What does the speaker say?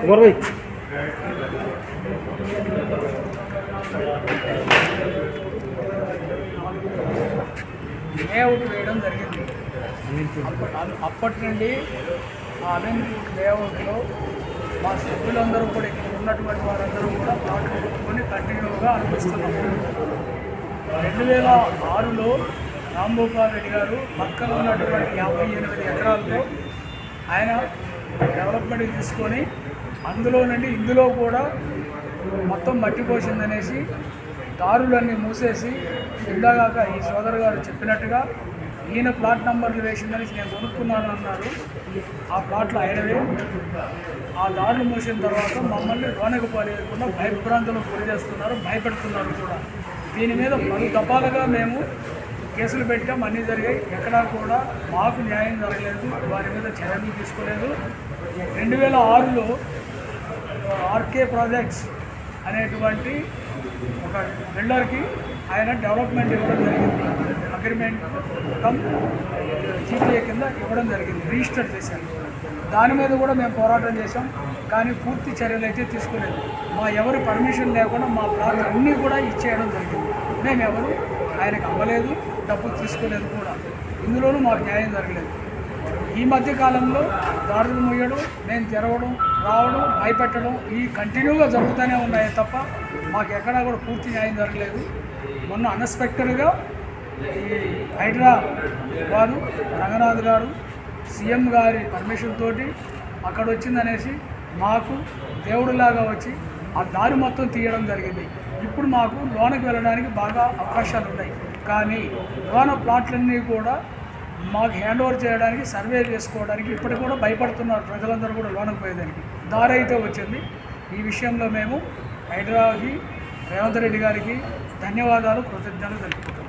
కుమార్ భాయ్. Layout వేయడం జరిగింది. అప్పటి నుండి ఆ అమెండ్మెంట్ లేఅవుట్లో మా సభ్యులందరూ కూడా ఇక్కడ ఉన్నటువంటి వారందరూ కూడా పాటలు పెట్టుకొని కంటిన్యూగా అనిపిస్తున్నాము రెండు వేల ఆరులో రాంభూపాల్ రెడ్డి గారు పక్కన ఉన్నటువంటి యాభై ఎనిమిది ఎకరాలతో ఆయన డెవలప్మెంట్ తీసుకొని అందులో నుండి ఇందులో కూడా మొత్తం మట్టి పోసిందనేసి దారులన్నీ మూసేసి ఇందాక ఈ సోదరు గారు చెప్పినట్టుగా ఈయన ప్లాట్ నంబర్లు వేసిందనేసి నేను కొనుక్కున్నాను అన్నారు. ఆ ప్లాట్లు ఆయనవే. ఆ దారులు మూసిన తర్వాత మమ్మల్ని లోనకు పోలేకుండా భయభ్రాంతులకు గురి చేస్తున్నారు భయపెడుతున్నారు కూడా. దీని మీద పలు దఫాలుగా మేము కేసులు పెట్టాం అన్నీ జరిగాయి. ఎక్కడా కూడా మాకు న్యాయం జరగలేదు వారి మీద చర్యలు తీసుకోలేదు. రెండు వేల ఆరులో ఆర్కే ప్రాజెక్ట్స్ అనేటువంటి ఒక బిల్డర్కి ఆయన డెవలప్మెంట్ ఇవ్వడం జరిగింది. అగ్రిమెంట్ మొత్తం జీపీఏ కింద ఇవ్వడం జరిగింది. రిజిస్టర్ చేశాను దాని మీద కూడా మేము పోరాటం చేశాం. కానీ పూర్తి చర్యలు అయితే తీసుకోలేదు. మా ఎవరి పర్మిషన్ లేకుండా మా ప్లాట్లు అన్నీ కూడా ఇచ్చేయడం జరిగింది. మేము ఎవరు ఆయనకు అవ్వలేదు డబ్బు తీసుకోలేదు కూడా. ఇందులోనూ మాకు న్యాయం జరగలేదు. ఈ మధ్య కాలంలో దారులు ముయ్యడం నేను తెరవడం రావడం భయపెట్టడం ఈ కంటిన్యూగా జరుగుతూనే ఉన్నాయి తప్ప మాకు ఎక్కడా కూడా పూర్తి న్యాయం జరగలేదు. మొన్న అన్ఎక్స్పెక్టెడ్గా ఈ హైడ్రా వారు రంగనాథ్ గారు సీఎం గారి పర్మిషన్ తోటి అక్కడ వచ్చిందనేసి మాకు దేవుడిలాగా వచ్చి ఆ దారి మొత్తం తీయడం జరిగింది. ఇప్పుడు మాకు లోనకి వెళ్ళడానికి బాగా అవకాశాలు ఉన్నాయి కానీ లోన ప్లాట్లన్నీ కూడా మాకు హ్యాండ్ ఓవర్ చేయడానికి సర్వే చేసుకోవడానికి ఇప్పటికి కూడా భయపడుతున్నారు ప్రజలందరూ కూడా లోనకు పోయేదానికి. దారి అయితే వచ్చింది. ఈ విషయంలో మేము హైదరాబాద్కి రేవంత్ రెడ్డి గారికి ధన్యవాదాలు కృతజ్ఞతలు తెలుపుతున్నాం